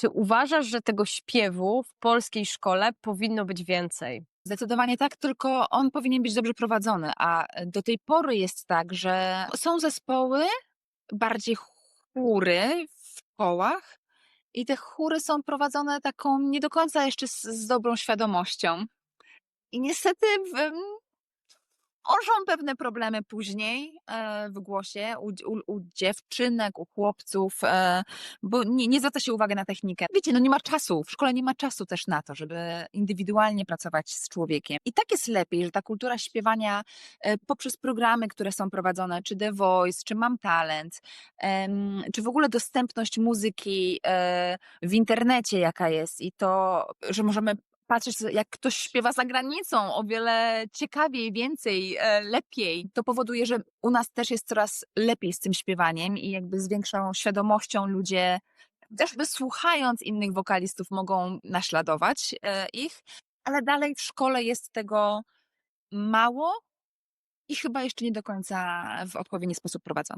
Czy uważasz, że tego śpiewu w polskiej szkole powinno być więcej? Zdecydowanie tak, tylko on powinien być dobrze prowadzony, a do tej pory jest tak, że są zespoły, bardziej chóry w szkołach i te chóry są prowadzone taką nie do końca jeszcze z, z dobrą świadomością. I niestety w, Orzą pewne problemy później e, w głosie u, u, u dziewczynek, u chłopców, e, bo nie, nie zwraca się uwagi na technikę. Wiecie, no nie ma czasu, w szkole nie ma czasu też na to, żeby indywidualnie pracować z człowiekiem. I tak jest lepiej, że ta kultura śpiewania e, poprzez programy, które są prowadzone, czy The Voice, czy Mam Talent, czy w ogóle dostępność muzyki w internecie, jaka jest i to, że możemy patrzeć, jak ktoś śpiewa za granicą, o wiele ciekawiej, więcej, e, lepiej. To powoduje, że u nas też jest coraz lepiej z tym śpiewaniem i jakby z większą świadomością ludzie też wysłuchając innych wokalistów mogą naśladować e, ich, ale dalej w szkole jest tego mało i chyba jeszcze nie do końca w odpowiedni sposób prowadzone.